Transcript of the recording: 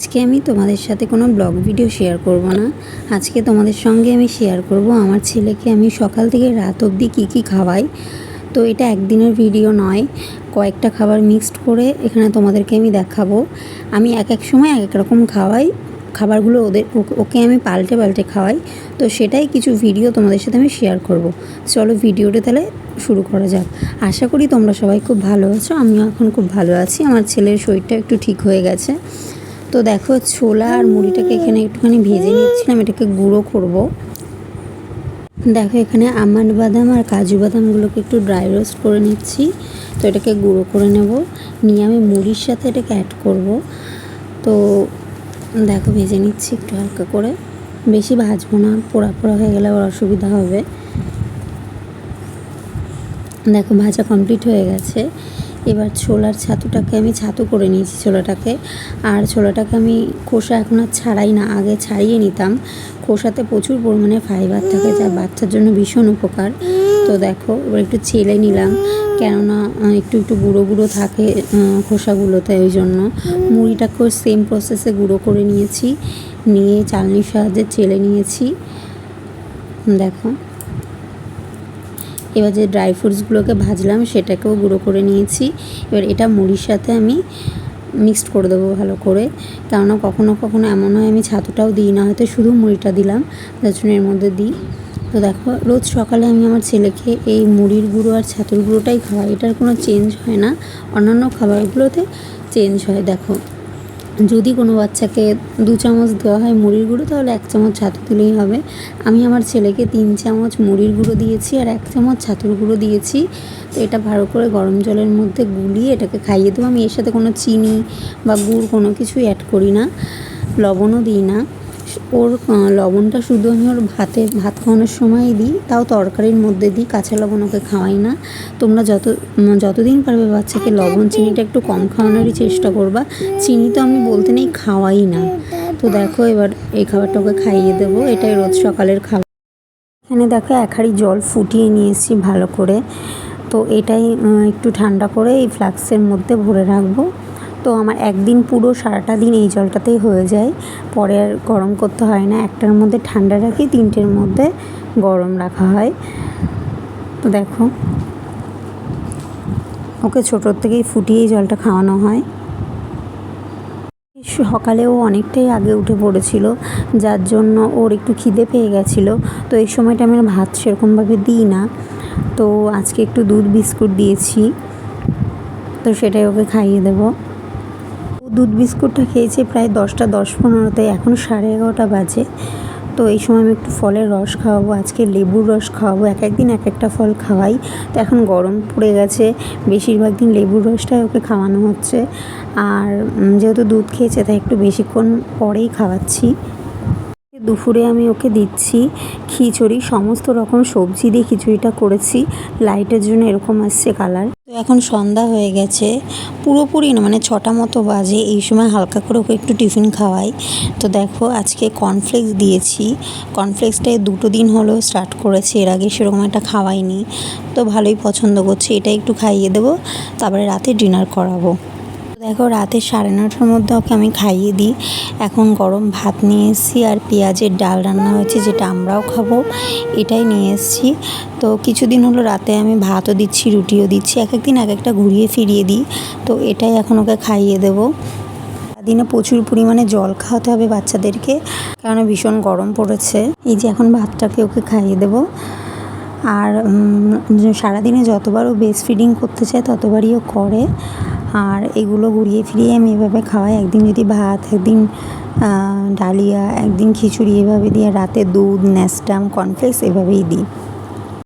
আজকে আমি তোমাদের সাথে কোনো ব্লগ ভিডিও শেয়ার করব না। আজকে তোমাদের সঙ্গে আমি শেয়ার করব আমার ছেলেকে আমি সকাল থেকে রাত অবধি কী কী খাওয়াই। তো এটা একদিনের ভিডিও নয়, কয়েকটা খাবার মিক্সড করে এখানে তোমাদেরকে আমি দেখাবো। আমি এক এক সময় এক এক রকম খাওয়াই, খাবারগুলো ওদের ওকে- আমি পাল্টে পাল্টে খাওয়াই। তো সেটাই কিছু ভিডিও তোমাদের সাথে আমি শেয়ার করব। চলো ভিডিওটা তাহলে শুরু করা যাক। আশা করি তোমরা সবাই খুব ভালো আছো, আমিও এখন খুব ভালো আছি। আমার ছেলের শরীরটা একটু ঠিক হয়ে গেছে। তো দেখো ছোলা আর মুড়িটাকে এখানে একটুখানি ভেজে নিচ্ছিলাম, এটাকে গুঁড়ো করব। দেখো এখানে আমন্ড বাদাম আর কাজু বাদামগুলোকে একটু ড্রাই রোস্ট করে নিচ্ছি, তো এটাকে গুঁড়ো করে নেব। নিয়ে আমি মুড়ির সাথে এটাকে অ্যাড করব। তো দেখো ভেজে নিচ্ছি একটু হালকা করে। বেশি ভাজবো না, পোড়া পোড়া হয়ে গেলে আবার অসুবিধা হবে। দেখো ভাজা কমপ্লিট হয়ে গেছে। এবার ছোলার ছাতুটাকে আমি ছাতু করে নিয়েছি ছোলাটাকে। আর ছোলাটাকে আমি খোসা এখন আর ছাড়াই না, আগে ছাড়িয়ে নিতাম। খোসাতে প্রচুর পরিমাণে ফাইবার থাকে, যা বাচ্চার জন্য ভীষণ উপকার। তো দেখো, এবার একটু ছেলে নিলাম, কেননা একটু একটু গুঁড়ো গুঁড়ো থাকে খোসাগুলোতে ওই জন্য। মুড়িটাকেও সেম প্রসেসে গুঁড়ো করে নিয়েছি, নিয়ে চালনির সাহায্যে চেলে নিয়েছি। দেখো। এবার যে ড্রাই ফ্রুটসগুলোকে ভাজলাম সেটাকেও গুঁড়ো করে নিয়েছি। এবার এটা মুড়ির সাথে আমি মিক্সড করে দেবো ভালো করে। কেননা কখনো কখনো এমন হয় আমি ছাতুটাও দিই না, হয়তো শুধু মুড়িটা দিলাম এর মধ্যে দিই। তো দেখো, রোজ সকালে আমি আমার ছেলেকে এই মুড়ির গুঁড়ো আর ছাতুর গুঁড়োটাই খাওয়াই, এটার কোনো চেঞ্জ হয় না। অন্যান্য খাবারগুলোতে চেঞ্জ হয়, দেখো। যদি কোনো বাচ্চাকে দু চামচ দেওয়া হয় মুড়ির গুঁড়ো, তাহলে এক চামচ ছাতু দিলেই হবে। আমি আমার ছেলেকে তিন চামচ মুড়ির গুঁড়ো দিয়েছি আর এক চামচ ছাতুর গুঁড়ো দিয়েছি। তো এটা ভালো করে গরম জলের মধ্যে গুলিয়ে এটাকে খাইয়ে দেবো। আমি এর সাথে কোনো চিনি বা গুড় কোনো কিছুই অ্যাড করি না, লবণও দিই না। ওর লবণটা শুধু আমি ওর ভাতে, ভাত খাওয়ানোর সময় দিই, তাও তরকারির মধ্যে দিই, কাঁচা লবণ ওকে খাওয়াই না। তোমরা যত যতদিন পারবে বাচ্চাকে লবণ, চিনিটা একটু কম খাওয়ানোরই চেষ্টা করবা। চিনি তো আমি বলতে নেই, খাওয়াই না। তো দেখো এবার এই খাবারটা ওকে খাইয়ে দেবো, এটাই রোজ সকালের খাবার। এখানে দেখো এক হাঁড়ি জল ফুটিয়ে নিয়েছি ভালো করে। তো এটাই একটু ঠান্ডা করে এই ফ্লাক্সের মধ্যে ভরে রাখব। তো আমার একদিন পুরো সারাটা দিন এই জলটাতেই হয়ে যায়। পরে আর গরম করতে হয় না। একটার মধ্যে ঠান্ডা রাখি, তিনটের মধ্যে গরম রাখা হয়। তো দেখো, ওকে ছোটোর থেকেই ফুটিয়েই জলটা খাওয়ানো হয়। সকালেও অনেকটাই আগে উঠে পড়েছিল, যার জন্য ওর একটু খিদে পেয়ে গেছিল। তো এই সময়টা আমি ভাত সেরকমভাবে দিই না। তো আজকে একটু দুধ বিস্কুট দিয়েছি। তো সেটাই ওকে খাইয়ে দেবো। দুধ বিস্কুটটা খেয়েছে প্রায় দশটা, দশ পনেরোতে, এখন সাড়ে এগারোটা বাজে। তো এই সময় আমি একটু ফলের রস খাওয়াবো, আজকে লেবুর রস খাওয়াবো, এক একদিন এক একটা ফল খাওয়াই। তো এখন গরম পড়ে গেছে, বেশিরভাগ দিন লেবুর রসটাই ওকে খাওয়ানো হচ্ছে। আর যেহেতু দুধ খেয়েছে, তাই একটু বেশিক্ষণ পরেই খাওয়াচ্ছি। দুপুরে আমি ওকে দিচ্ছি খিচুড়ি, সমস্ত রকম সবজি দিয়ে খিচুড়িটা করেছি। লাইটের জন্য এরকম আসছে কালার তো এখন সন্ধ্যা হয়ে গেছে। পুরোপুরি না মানে ছটা মতো বাজে। এই সময় হালকা করে ওকে একটু টিফিন খাওয়াই। তো দেখো, আজকে কর্নফ্লেক্স দিয়েছি। কর্নফ্লেক্সটাই দুটো দিন হলো স্টার্ট করেছি। এর আগে সেরকম একটা খাওয়াইনি। তো ভালোই পছন্দ করছে। এটা একটু খাইয়ে দেবো। তারপরে রাতে ডিনার করাবো। দেখো রাতে সাড়ে নটার মধ্যে ওকে আমি খাইয়ে দিই। এখন গরম ভাত নিয়ে এসেছি আর পেঁয়াজের ডাল রান্না হয়েছে যেটা আমরাও খাব, এটাই নিয়ে এসেছি। তো কিছুদিন হলো রাতে আমি ভাতও দিচ্ছি, রুটিও দিচ্ছি, এক একদিন এক একটা ঘুরিয়ে ফিরিয়ে দিই। তো এটাই এখন ওকে খাইয়ে দেবো। দিনে প্রচুর পরিমাণে জল খাওয়াতে হবে বাচ্চাদেরকে কারণ ভীষণ গরম পড়েছে। এই যে এখন ভাতটাকে ওকে খাইয়ে দেবো। আর সারাদিনে যতবারও বেস্ট ফিডিং করতে চায়, ততবারই ও করে। আর এগুলো ঘুরিয়ে ফিরিয়ে আমি এভাবে খাওয়াই। একদিন যদি ভাত, একদিন ডালিয়া, একদিন খিচুড়ি এভাবে দিয়ে রাতে দুধ ন্যাস্টাম কর্নফ্লেক্স এভাবেই দিই।